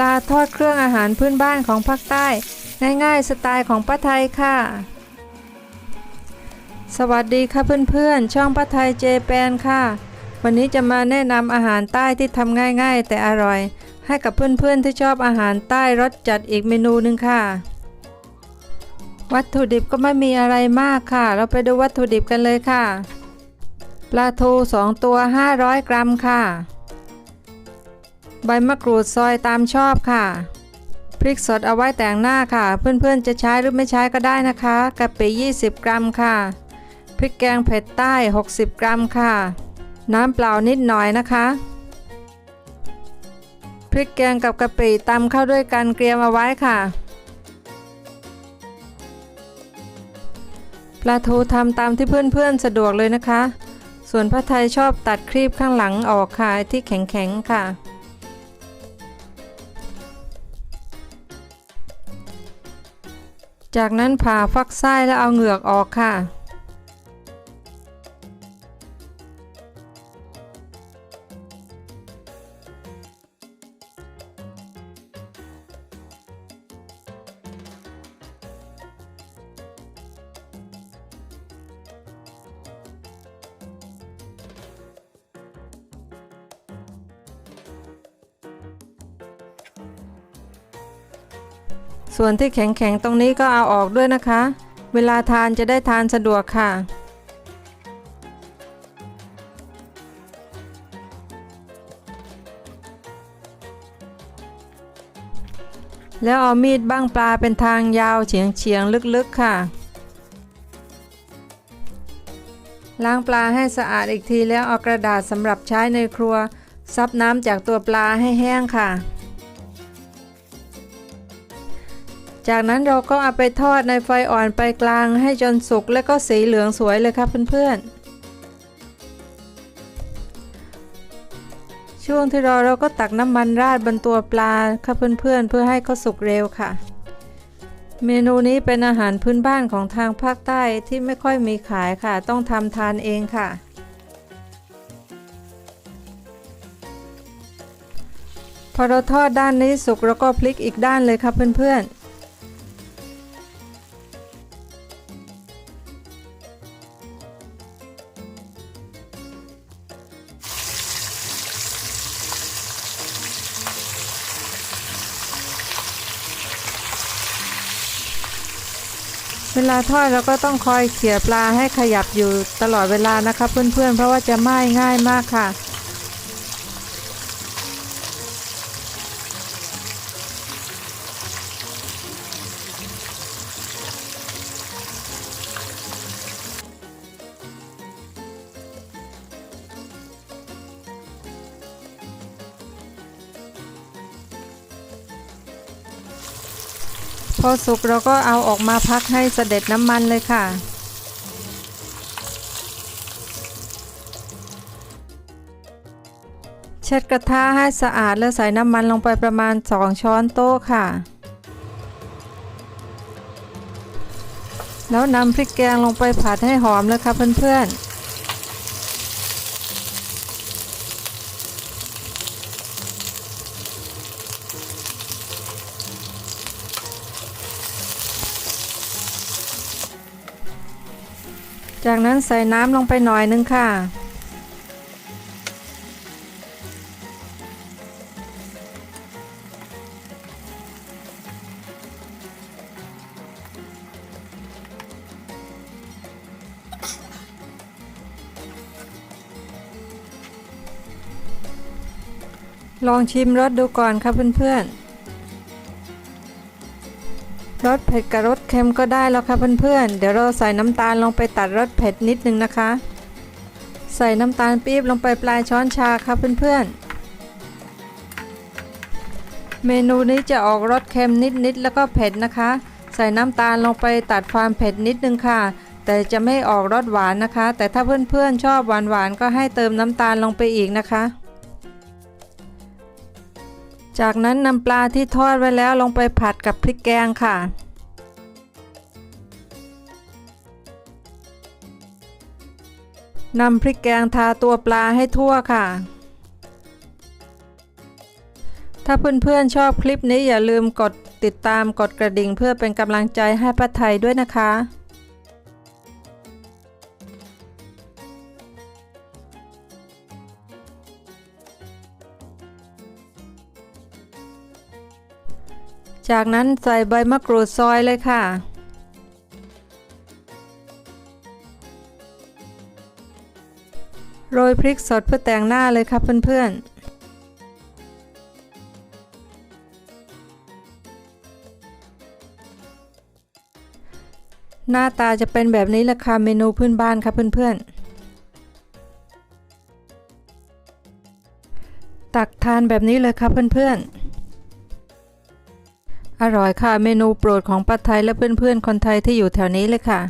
ลาทอดเครื่องอาหารพื้นบ้านของภาคใต้ ง่ายๆ สไตล์ของป้าไทยค่ะ สวัสดีค่ะเพื่อนๆ ช่องป้าไทยเจแปนค่ะ วันนี้จะมาแนะนำอาหารใต้ที่ทำง่ายๆ แต่อร่อย ให้กับเพื่อนๆที่ชอบอาหารใต้รสจัดอีกเมนูหนึ่งค่ะ วัตถุดิบก็ไม่มีอะไรมากค่ะ เราไปดูวัตถุดิบกันเลยค่ะ ปลาทู 2 ตัว 500 กรัมค่ะ ใบมะกรูดซอยตามชอบค่ะ พริกสดเอาไว้แต่งหน้าค่ะ เพื่อนๆจะใช้หรือไม่ใช้ก็ได้นะคะกะปิ 20 กรัมค่ะ พริกแกงเผ็ดใต้ 60 กรัมค่ะ น้ำเปล่านิดหน่อยนะคะ พริกแกงกับกะปิตำเข้าด้วยกันเกรียมเอาไว้ค่ะปลาทูทำตามที่เพื่อนๆสะดวกเลยนะคะ ส่วนพระไทยชอบตัดครีบข้างหลังออกค่ะที่แข็งๆค่ะ จากนั้นผ่าฟักไส้แล้วเอาเหงือกออกค่ะ ส่วนที่แข็งๆตรงนี้ก็เอาออกด้วยนะคะ เวลาทานจะได้ทานสะดวกค่ะ แล้วเอามีดบ้างปลาเป็นทางยาวเฉียงๆลึกๆค่ะ ล้างปลาให้สะอาดอีกทีแล้วเอากระดาษสำหรับใช้ในครัวซับน้ำจากตัวปลาให้แห้งค่ะ จากนั้นเราก็เอาไปทอดในไฟอ่อนไปกลางให้จนสุกและก็สีเหลืองสวยเลยครับเพื่อนๆ ช่วงที่รอเราก็ตักน้ำมันราดบนตัวปลาครับเพื่อนๆ เพื่อให้เขาสุกเร็วค่ะ เมนูนี้เป็นอาหารพื้นบ้านของทางภาคใต้ที่ไม่ค่อยมีขายค่ะ ต้องทำทานเองค่ะพอเราทอดด้านนี้สุกเราก็พลิกอีกด้านเลยครับเพื่อนๆ เวลาทอดเราก็ต้องคอยเขี่ยปลาให้ขยับอยู่ตลอดเวลานะคะ เพื่อนๆเพราะว่าจะไหม้ง่ายมากค่ะ พอสุกเราก็เอาออกมาพักให้เสด็จน้ำมันเลยค่ะ เช็ดกระทะให้สะอาดแล้วใส่น้ำมันลงไปประมาณ 2 ช้อนโต๊ะค่ะ แล้วนำพริกแกงลงไปผัดให้หอมเลยค่ะเพื่อนๆ จากนั้นใส่น้ำลงไปหน่อยนึงค่ะ ลองชิมรสดูก่อนครับเพื่อนๆ รสเผ็ดกับรสเค็มก็ได้แล้วค่ะเพื่อนๆ เดี๋ยวเราใส่น้ำตาลลงไปตัดรสเผ็ดนิดนึงนะคะ ใส่น้ำตาลปี๊บลงไปปลายช้อนชาครับเพื่อนๆ เมนูนี้จะออกรสเค็มนิดๆแล้วก็เผ็ดนะคะ ใส่น้ำตาลลงไปตัดความเผ็ดนิดนึงค่ะ แต่จะไม่ออกรสหวานนะคะ แต่ถ้าเพื่อนๆชอบหวานๆก็ให้เติมน้ำตาลลงไปอีกนะคะ จากนั้นนำปลาที่ทอดไว้แล้วลงไปผัดกับพริกแกงค่ะ นำพริกแกงทาตัวปลาให้ทั่วค่ะ ถ้าเพื่อนๆชอบคลิปนี้อย่าลืมกดติดตามกดกระดิ่งเพื่อเป็นกำลังใจให้ป้าไทยด้วยนะคะ จากนั้นใส่ใบมะกรูดซอยเลยค่ะ โรยพริกสดเพื่อแต่งหน้าเลยครับเพื่อนๆหน้าตาจะเป็นแบบนี้แหละค่ะเมนูพื้นบ้านครับเพื่อนๆ ตักทานแบบนี้เลยครับเพื่อนๆ อร่อยค่ะ เมนูโปรดของป้าไทยและเพื่อนๆคนไทยที่อยู่แถวนี้เลยค่ะ